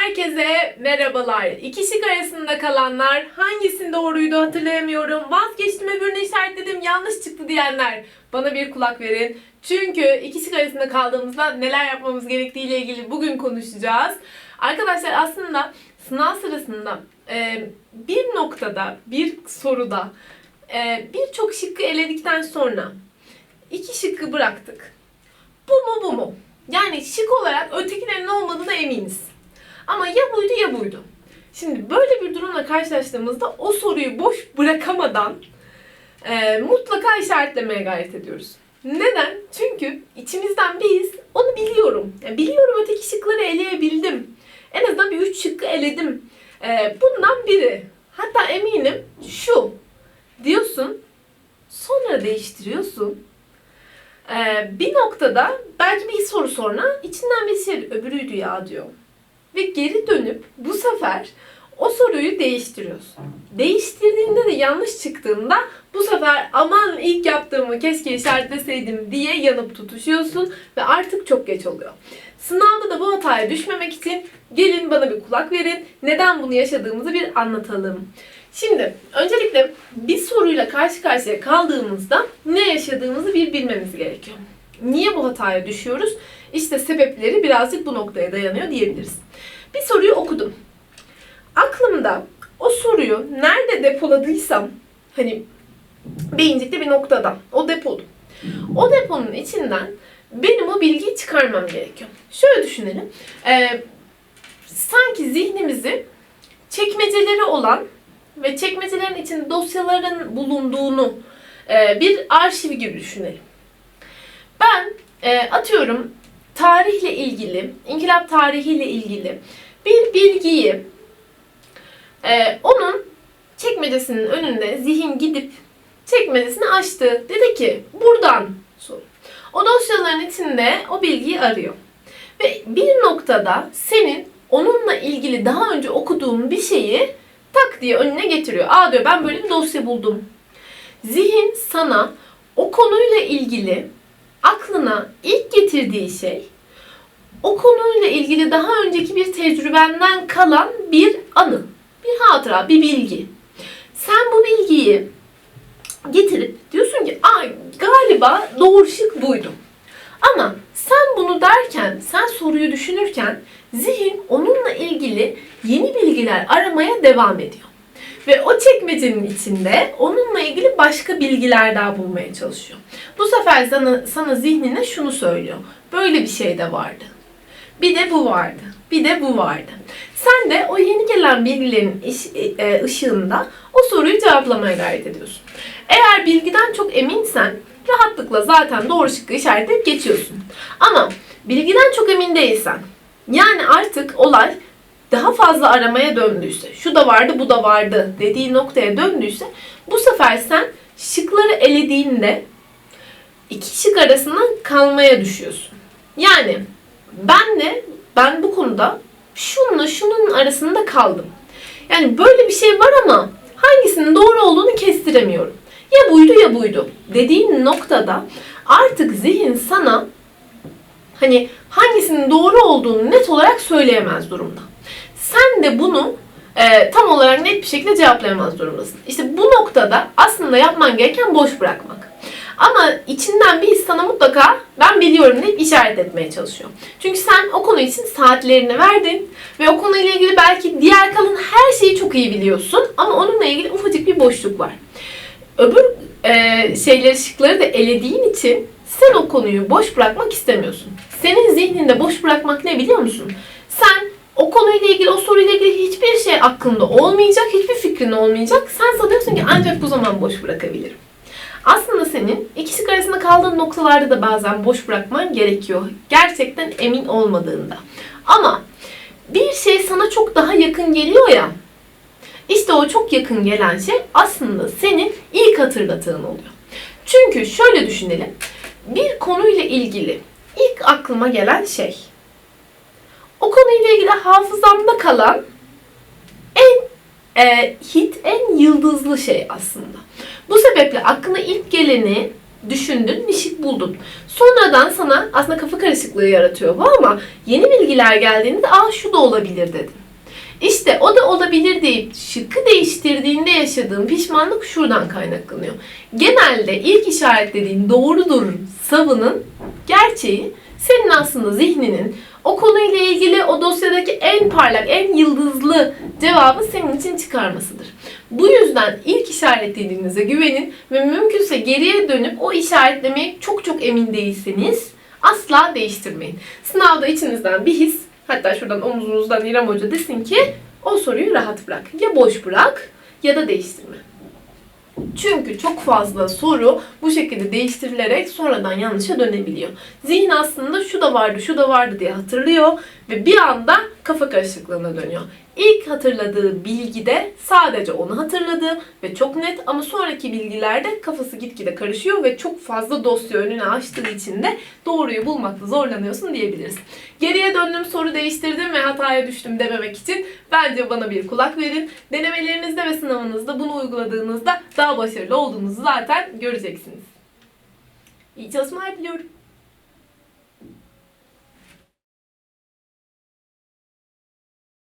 Herkese merhabalar. İki şık arasında kalanlar hangisinin doğruydu hatırlayamıyorum. Vazgeçtim öbürünü işaretledim yanlış çıktı diyenler bana bir kulak verin. Çünkü iki şık arasında kaldığımızda neler yapmamız gerektiği ile ilgili bugün konuşacağız. Arkadaşlar aslında sınav sırasında e, bir noktada bir soruda e, birçok şıkkı eledikten sonra iki şıkkı bıraktık. Bu mu bu mu? Yani şık olarak ötekilerin olmadığına eminiz. Ama ya buydu ya buydu. Şimdi böyle bir durumla karşılaştığımızda o soruyu boş bırakamadan e, mutlaka işaretlemeye gayret ediyoruz. Neden? Çünkü içimizden biz onu biliyorum. Yani biliyorum öteki şıkları eleyebildim. En azından bir üç şıkkı eledim. E, bundan biri. Hatta eminim şu diyorsun. Sonra değiştiriyorsun. E, bir noktada belki bir soru sonra içinden bir şey öbürüydü ya diyor ve geri dönüp bu sefer o soruyu değiştiriyorsun. Değiştirdiğinde de yanlış çıktığında bu sefer aman ilk yaptığımı keşke işaretleseydim diye yanıp tutuşuyorsun ve artık çok geç oluyor. Sınavda da bu hataya düşmemek için gelin bana bir kulak verin. Neden bunu yaşadığımızı bir anlatalım. Şimdi öncelikle bir soruyla karşı karşıya kaldığımızda ne yaşadığımızı bir bilmemiz gerekiyor. Niye bu hataya düşüyoruz? İşte sebepleri birazcık bu noktaya dayanıyor diyebiliriz. Bir soruyu okudum. Aklımda o soruyu nerede depoladıysam hani beyincikte bir noktada o depolu. O deponun içinden benim o bilgiyi çıkarmam gerekiyor. Şöyle düşünelim. Ee, sanki zihnimizi çekmeceleri olan ve çekmecelerin içinde dosyaların bulunduğunu e, bir arşiv gibi düşünelim. Ben e, atıyorum tarihle ilgili, inkılap tarihiyle ilgili bir bilgiyi e, onun çekmecesinin önünde zihin gidip çekmecesini açtı. Dedi ki buradan sor. O dosyaların içinde o bilgiyi arıyor. Ve bir noktada senin onunla ilgili daha önce okuduğun bir şeyi tak diye önüne getiriyor. Aa diyor ben böyle bir dosya buldum. Zihin sana o konuyla ilgili aklına ilk getirdiği şey o konuyla ilgili daha önceki bir tecrübenden kalan bir anı, bir hatıra, bir bilgi. Sen bu bilgiyi getirip diyorsun ki Aa, galiba doğru şık buydu. Ama sen bunu derken, sen soruyu düşünürken zihin onunla ilgili yeni bilgiler aramaya devam ediyor. Ve o çekmecenin içinde onunla ilgili başka bilgiler daha bulmaya çalışıyor. Bu sefer sana, sana zihnine şunu söylüyor. Böyle bir şey de vardı. Bir de bu vardı. Bir de bu vardı. Sen de o yeni gelen bilgilerin iş, e, ışığında o soruyu cevaplamaya gayret ediyorsun. Eğer bilgiden çok eminsen rahatlıkla zaten doğru şıkkı işaretleyip geçiyorsun. Ama bilgiden çok emin değilsen yani artık olay daha fazla aramaya döndüyse, şu da vardı bu da vardı dediği noktaya döndüyse bu sefer sen şıkları elediğinde iki şık arasından kalmaya düşüyorsun. Yani ben de ben bu konuda şununla şunun arasında kaldım. Yani böyle bir şey var ama hangisinin doğru olduğunu kestiremiyorum. Ya buydu ya buydu dediğin noktada artık zihin sana hani hangisinin doğru olduğunu net olarak söyleyemez durumda. Sen de bunu e, tam olarak net bir şekilde cevaplayamaz durumdasın. İşte bu noktada aslında yapman gereken boş bırakmak. Ama içinden bir his sana mutlaka ben biliyorum deyip işaret etmeye çalışıyor. Çünkü sen o konu için saatlerini verdin ve o konuyla ilgili belki diğer kalan her şeyi çok iyi biliyorsun ama onunla ilgili ufacık bir boşluk var. Öbür e, şeyleri, şıkları da elediğin için sen o konuyu boş bırakmak istemiyorsun. Senin zihninde boş bırakmak ne biliyor musun? Sen o konuyla ilgili, o soruyla ilgili hiçbir şey aklında olmayacak, hiçbir fikrin olmayacak. Sen sanıyorsun ki ancak bu zaman boş bırakabilirim. Aslında senin ikisi arasında kaldığın noktalarda da bazen boş bırakman gerekiyor. Gerçekten emin olmadığında. Ama bir şey sana çok daha yakın geliyor ya. İşte o çok yakın gelen şey aslında senin ilk hatırlatığın oluyor. Çünkü şöyle düşünelim. Bir konuyla ilgili ilk aklıma gelen şey o konuyla ilgili hafızamda kalan en e, hit, en yıldızlı şey aslında. Bu sebeple aklına ilk geleni düşündün, bir şık buldun. Sonradan sana aslında kafa karışıklığı yaratıyor bu ama yeni bilgiler geldiğinde aa şu da olabilir dedin. İşte o da olabilir deyip şıkkı değiştirdiğinde yaşadığın pişmanlık şuradan kaynaklanıyor. Genelde ilk işaretlediğin doğrudur savının gerçeği senin aslında zihninin o konuyla ilgili o dosyadaki en parlak, en yıldızlı cevabı senin için çıkarmasıdır. Bu yüzden ilk işaretlediğinize güvenin ve mümkünse geriye dönüp o işaretlemeye çok çok emin değilseniz asla değiştirmeyin. Sınavda içinizden bir his, hatta şuradan omuzunuzdan İrem Hoca desin ki o soruyu rahat bırak. Ya boş bırak ya da değiştirme. Çünkü çok fazla soru bu şekilde değiştirilerek sonradan yanlışa dönebiliyor. Zihin aslında şu da vardı, şu da vardı diye hatırlıyor ve bir anda kafa karışıklığına dönüyor. İlk hatırladığı bilgide sadece onu hatırladı ve çok net ama sonraki bilgilerde kafası gitgide karışıyor ve çok fazla dosya önüne açtığı için de doğruyu bulmakta zorlanıyorsun diyebiliriz. Geriye döndüm soru değiştirdim ve hataya düştüm dememek için bence bana bir kulak verin. Denemelerinizde ve sınavınızda bunu uyguladığınızda daha başarılı olduğunuzu zaten göreceksiniz. İyi çalışmalar diliyorum.